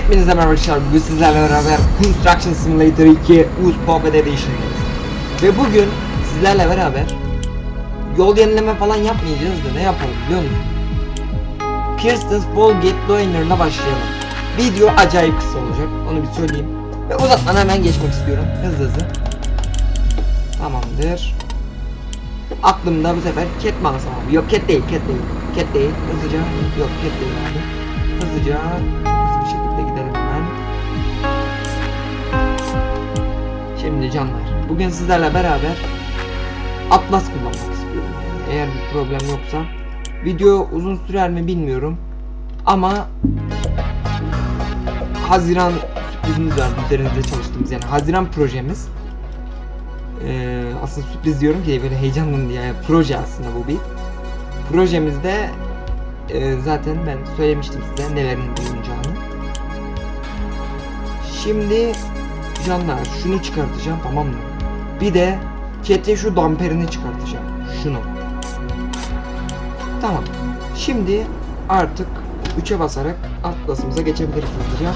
Hepinize merhaba arkadaşlar. Bugün sizlerle beraber Construction Simulator 2 Uz Pocket Edition'dayız. Ve bugün sizlerle beraber yol yenileme falan yapmayacağız da ne yapalım biliyor musun? Kirsten's Fall Gate Liner'ına başlayalım. Video acayip kısa olacak. Onu bir söyleyeyim. Ve uzatmadan hemen geçmek istiyorum. Hızlı hızlı. Tamamdır. Aklımda bu sefer cat alsam abi? Yok cat değil, cat değil. Cat değil. Hızlıca. Yok cat değil abi. Hızlıca Canlar. Bugün sizlerle beraber Atlas kullanmak istiyorum. Eğer bir problem yoksa. Video uzun sürer mi bilmiyorum. Ama Haziran sürprizimiz var üzerinde çalıştığımız yani Haziran projemiz. Ee, aslında sürpriz diyorum ki böyle heyecanlandım diye yani proje aslında bu bir. Projemizde e, zaten ben söylemiştim size nelerin bulunacağını. Şimdi canlar şunu çıkartacağım tamam mı? Bir de Cat'in şu damperini çıkartacağım. Şunu. Tamam. Şimdi artık 3'e basarak Atlas'ımıza geçebiliriz hızlıca.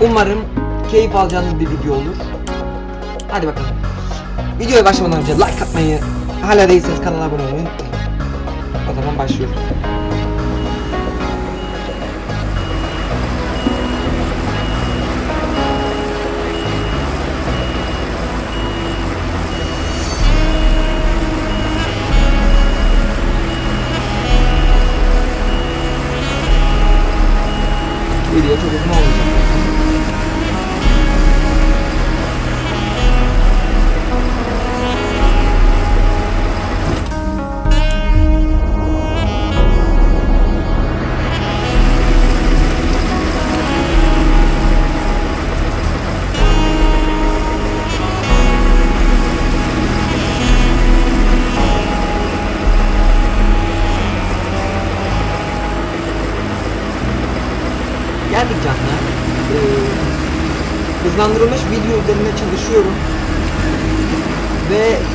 Umarım keyif alacağınız bir video olur. Hadi bakalım. Videoya başlamadan önce like atmayı, hala değilseniz kanala abone olmayı. O zaman başlıyoruz.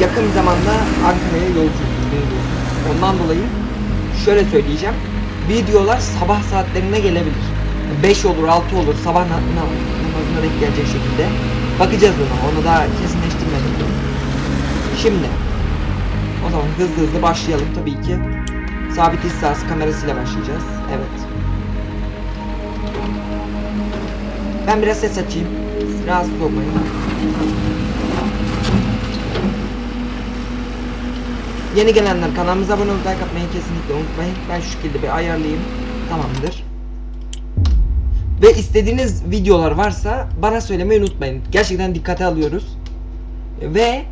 Yakın zamanda Ankara'ya yolculuğum. Ondan dolayı şöyle söyleyeceğim. Videolar sabah saatlerine gelebilir. 5 olur, 6 olur, sabah na- na- namazına denk gelecek şekilde. Bakacağız ona, onu daha kesinleştirmedim. Şimdi, o zaman hızlı hızlı başlayalım tabii ki. Sabit hissas kamerasıyla başlayacağız. Evet. Ben biraz ses açayım. Rahatsız olmayın. Yeni gelenler kanalımıza abone olup like atmayı kesinlikle unutmayın. Ben şu şekilde bir ayarlayayım. Tamamdır. Ve istediğiniz videolar varsa bana söylemeyi unutmayın. Gerçekten dikkate alıyoruz. Ve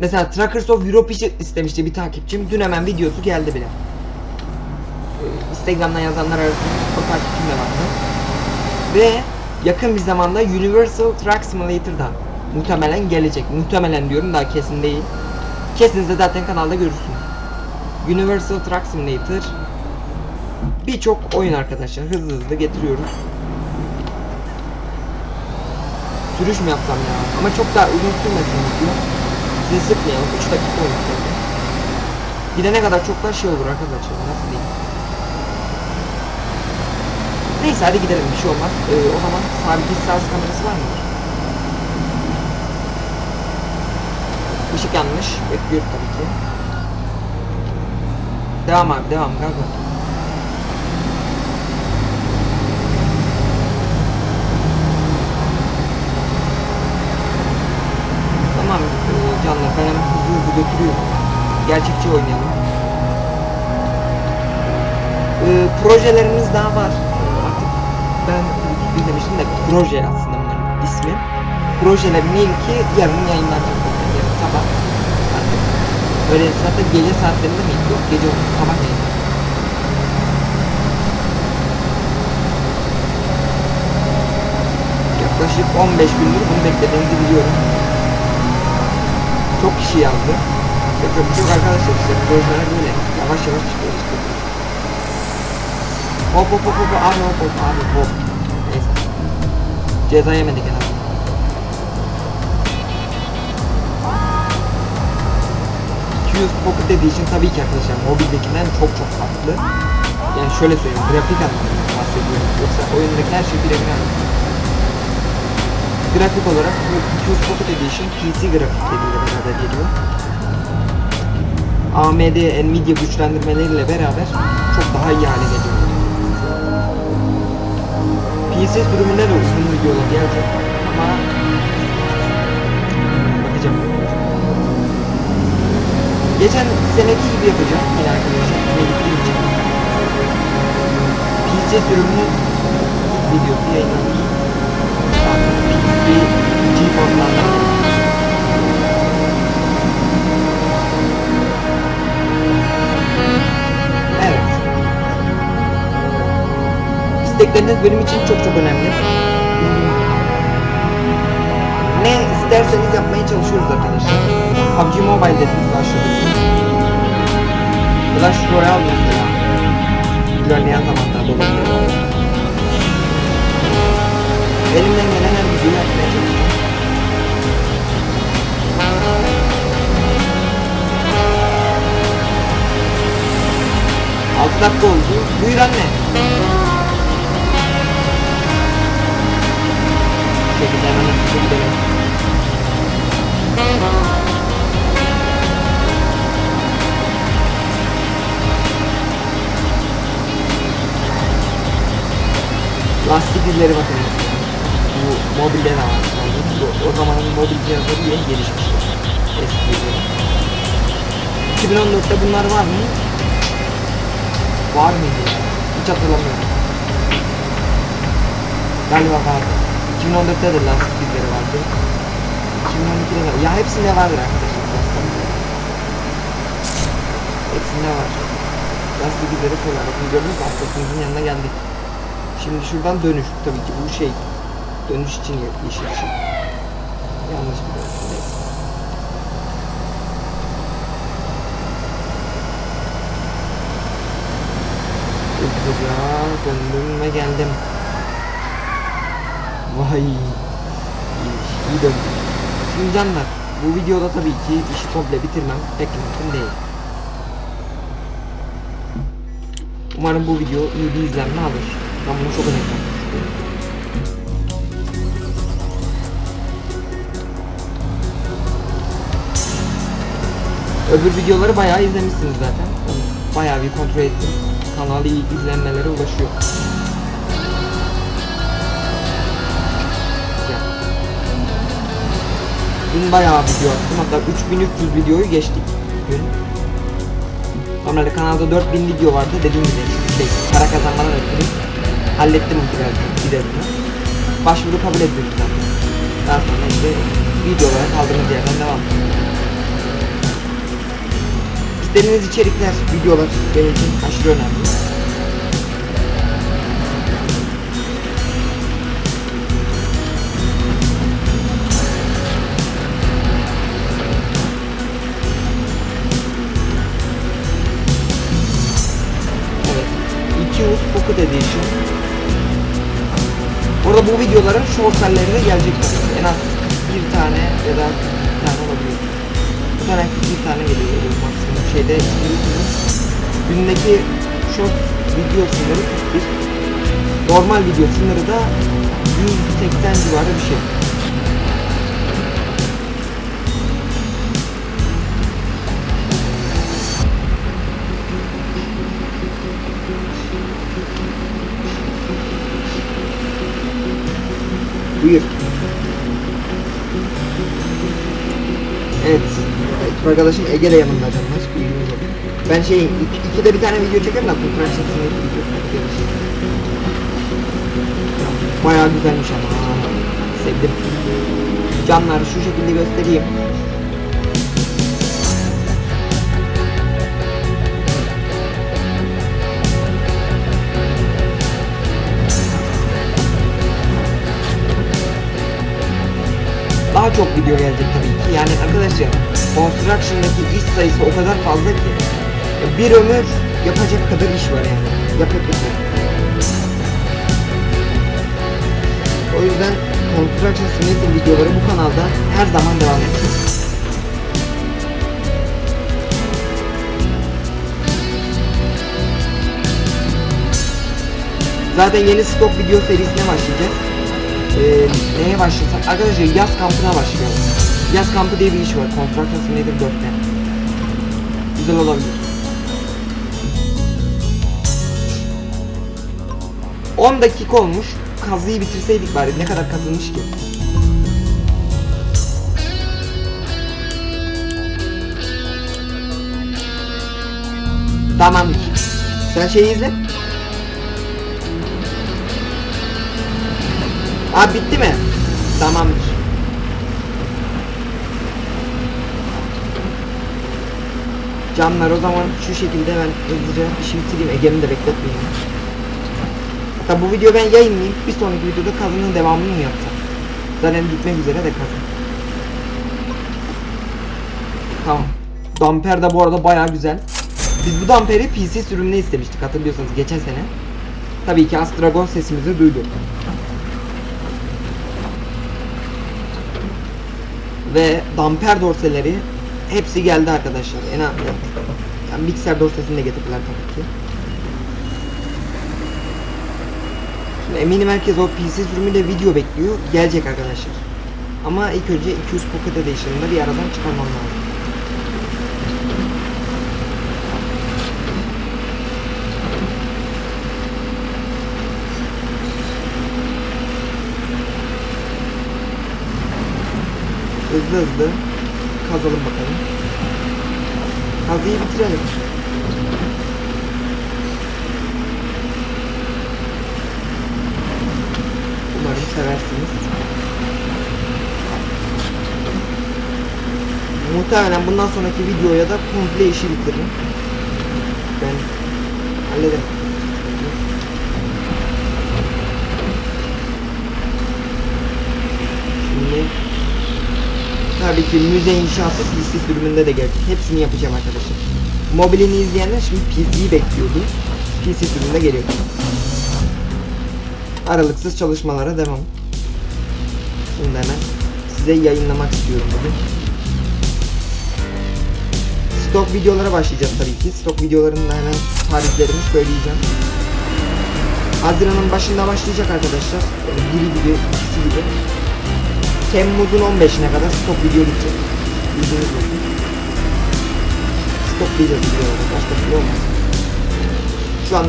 mesela Trackers of Europe istemişti bir takipçim. Dün hemen videosu geldi bile. Ee, Instagram'dan yazanlar arasında o takipçim de vardı. Ve yakın bir zamanda Universal Truck Simulator'da muhtemelen gelecek. Muhtemelen diyorum daha kesin değil. Kesinse zaten kanalda görürsünüz. Universal Truck Simulator birçok oyun arkadaşlar hızlı hızlı getiriyoruz. Sürüş mü yapsam ya? Ama çok daha uzun sürmesin video. Sizi sıkmayalım. 3 dakika zaten. Gidene kadar çok daha şey olur arkadaşlar. Nasıl diyeyim? Neyse hadi gidelim bir şey olmaz. Ee, o zaman sabit hissas kamerası var mı? Işık yanmış. Bekliyoruz tabii ki. Devam abi devam kanka. Tamam ee, canlar ben hemen hızlı hızlı götürüyorum. Gerçekçi oynayalım. Ee, projelerimiz daha var. Artık ben izlemiştim de proje aslında bunların ismi. Projelerin ilki yarın yayınlanacak. Yani yarın sabah artık. Öyle zaten gece saatlerinde miydi? Yok gece oldu. Sabah yayın. Yaklaşık 15 gündür bunu beklediğinizi biliyorum. Çok kişi yazdı. Şey yok arkadaşlar işte projeler böyle yavaş yavaş çıkıyor işte. Hop hop hop hop abi hop hop abi hop. Neyse. Ceza yemedik en Q's Pocket dediği için tabii ki arkadaşlar mobildekinden çok çok farklı. Yani şöyle söyleyeyim grafik anlamında Yoksa oyundaki her şey birebir aynı. Grafik olarak 200 Pocket Edition PC grafikleriyle beraber geliyor. AMD, Nvidia güçlendirmeleriyle beraber çok daha iyi hale geliyor. PC sürümüne de uzun videolar gelecek Geçen seneki gibi yapacağım yine arkadaşlar. Yine gittiğim için. PC sürümünün videosu yayınlanmış. PC GeForce'lardan Evet. İstekleriniz benim için çok çok önemli. Ne isterseniz yapmaya çalışıyoruz arkadaşlar. PUBG Mobile dediniz başladık. Clash Royale mesela. İlerleyen zamanlarda olabilir. Elimden gelen her videoyu yapmaya çalışıyorum. Altı dakika oldu. Buyur anne. Şekilde hemen hızlıca gidelim. İzleri bakın. Bu. Yani bu, o zamanın mobil cihazları bile gelişmiş. Eski izleri. 2014'te bunlar var mı? Var mıydı? Hiç hatırlamıyorum. Galiba vardı. 2014'te de lastik izleri vardı. 2012'de de Ya hepsinde vardır arkadaşlar. lastik. Hepsinde var. Lastik izleri koyar. Bakın gördünüz mü? Hastasınızın yanına geldik. Şimdi şuradan dönüş. Tabii ki bu şey. Dönüş için yeşil ışık. Yanlış bir dönüş. Hızlıca döndüm ve geldim. Vay. İyi, iyi döndüm. Şimdi canlar bu videoda tabii ki işi komple bitirmem pek mümkün değil. Umarım bu video iyi bir izlenme alır. Ben bunu çok önemli. Öbür videoları bayağı izlemişsiniz zaten. Bayağı bir kontrol ettim. Kanal iyi izlenmelere ulaşıyor. Dün bayağı video attım. Hatta 3300 videoyu geçtik dün. Normalde kanalda 4000 video vardı. Dediğim gibi şey, para kazanmadan ötürü hallettim biraz giderini. Başvuru kabul edildi zaten. Daha sonra işte videolara kaldığımız yerden devam. İstediğiniz içerikler, videolar benim için aşırı önemli. Bu videoların short hallerine gelecek. En az bir tane ya da bir tane olabilir. Bu tane bir tane geliyor maksimum şeyde YouTube'un gündeki short video sınırı 41. Normal video sınırı da 180 civarı bir şey. Arkadaşım Ege de yanımda canlar. Bilginiz olsun. Ben şey iki, ikide bir tane video çekerim de kontrol sesini video. Bayağı güzelmiş ama. Sevdim. Canlar şu şekilde göstereyim. daha çok video gelecek tabii ki. Yani arkadaşlar Construction'daki iş sayısı o kadar fazla ki bir ömür yapacak kadar iş var yani. Yapabilir. O yüzden Construction Simulator videoları bu kanalda her zaman devam edecek. Zaten yeni stok video serisine başlayacağız. Ee, neye başlasak? Arkadaşlar yaz kampına başlayalım. Yaz kampı diye bir iş var. Construction Simulator 4'te. Güzel olabilir. 10 dakika olmuş. Kazıyı bitirseydik bari. Ne kadar kazılmış ki? Tamamdır. Sen şeyi izle. Abi bitti mi? Tamamdır. Canlar o zaman şu şekilde ben hızlıca işi bitireyim. Ege'mi de bekletmeyeyim. Hatta bu videoyu ben yayınlayayım. Bir sonraki videoda kazının devamını mı yapsam? Zaten gitmek üzere de kazın. Tamam. Damper de bu arada baya güzel. Biz bu damperi PC sürümüne istemiştik hatırlıyorsanız geçen sene. Tabii ki Astragon sesimizi duydu. Ve damper dorseleri hepsi geldi arkadaşlar. En yani mikser dorsesini de getirdiler tabii ki. Şimdi eminim herkes o PC sürümüyle video bekliyor. Gelecek arkadaşlar. Ama ilk önce 200 Pocket Edition'ı da bir aradan çıkarmam lazım. Hızlı hızlı kazalım bakalım. Kazıyı bitirelim. Umarım seversiniz. Muhtemelen bundan sonraki videoya da komple işi bitiririm. Ben hallederim. Şimdi Tabii ki müze inşaatı PC sürümünde de gelecek. Hepsini yapacağım arkadaşlar. Mobilini izleyenler şimdi PC'yi bekliyordu. PC sürümünde geliyor. Aralıksız çalışmalara devam. Şimdi hemen size yayınlamak istiyorum bugün. Stok videolara başlayacağız tabii ki. Stok videolarında hemen tarihlerimi söyleyeceğim. Haziran'ın başında başlayacak arkadaşlar. Biri gibi, ikisi gibi. Temmuz'un 15'ine kadar stok video bitecek. Bildiğiniz olsun. Stok video videoları başka türlü olmaz. Şu an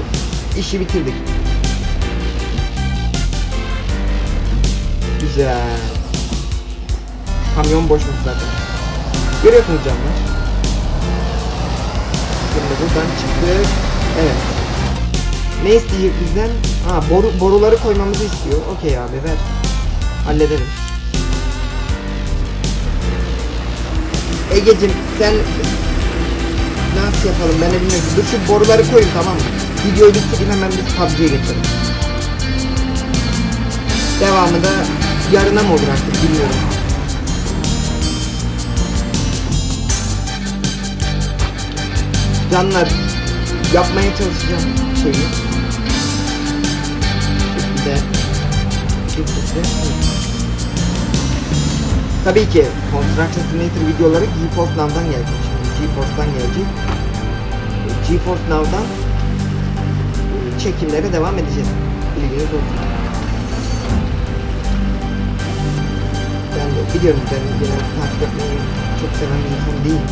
işi bitirdik. Güzel. Kamyon boşmuş zaten. Görüyorsunuz canlar. Şimdi buradan çıktık. Evet. Ne isteyecek bizden? Ha boru, boruları koymamızı istiyor. Okey abi ver. Halledelim. Egecim sen nasıl yapalım ben bilmiyorum. Dur şu boruları koyun tamam mı? Videoyu bitireyim hemen biz PUBG'ye geçelim. Devamı da yarına mı olur artık bilmiyorum. Canlar yapmaya çalışacağım şeyi. Şekilde. Şekilde. Tabii ki Construction Simulator videoları GeForce Now'dan gelecek. Şimdi GeForce'dan gelecek. GeForce Now'dan çekimlere devam edeceğiz. Bilginiz olsun. Ben de biliyorum ben genel takip etmeyi çok seven bir insan değilim.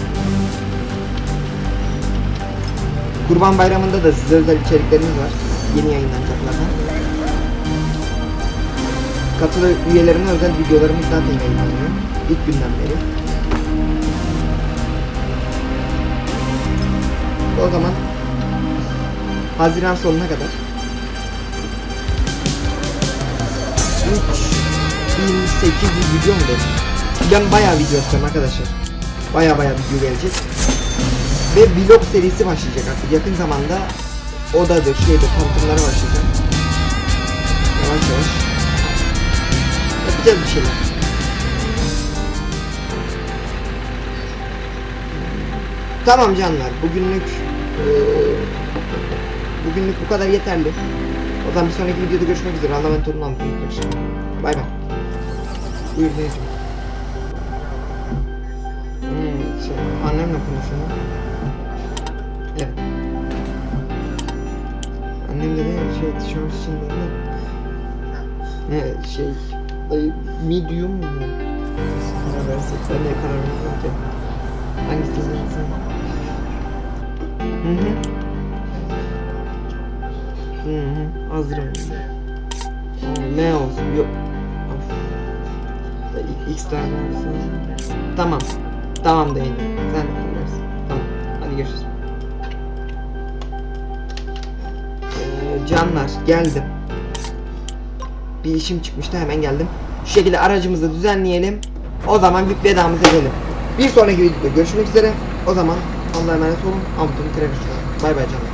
Kurban Bayramı'nda da size özel içeriklerimiz var. Yeni yayınlanacaklardan. Katılı üyelerine özel videolarımız zaten yayınlanıyor. İlk günden beri. O zaman Haziran sonuna kadar 3800 video mu dedim? Ben bayağı video istiyorum arkadaşlar. Bayağı bayağı video gelecek. Ve vlog serisi başlayacak artık yakın zamanda odadır şeydir tanıtımlara başlayacak. Yavaş yavaş yapacağız bir şeyler. Tamam canlar bugünlük eee, bugünlük bu kadar yeterli. O zaman bir sonraki videoda görüşmek üzere. Allah'a emanet olun. Bay bay. Buyur Necim. Hmm, şey, annemle konuşuyorum. Evet. Annem de şey tişört için de ne? Ne şey medium mu? Karar versek ben de karar vermiyorum ki. Hangisi sen? Hı hı. Hı hı. Hazırım. Ne olsun? Yok. Of. Da- X tane olsun. Tamam. Tamam dayı. Sen bilirsin. Tamam. Hadi görüşürüz. Ee, canlar geldim. Bir işim çıkmıştı hemen geldim. Şu şekilde aracımızı düzenleyelim. O zaman bir vedamızı edelim. Bir sonraki videoda görüşmek üzere. O zaman Allah'a emanet olun. Amut'un Bay bay canlar.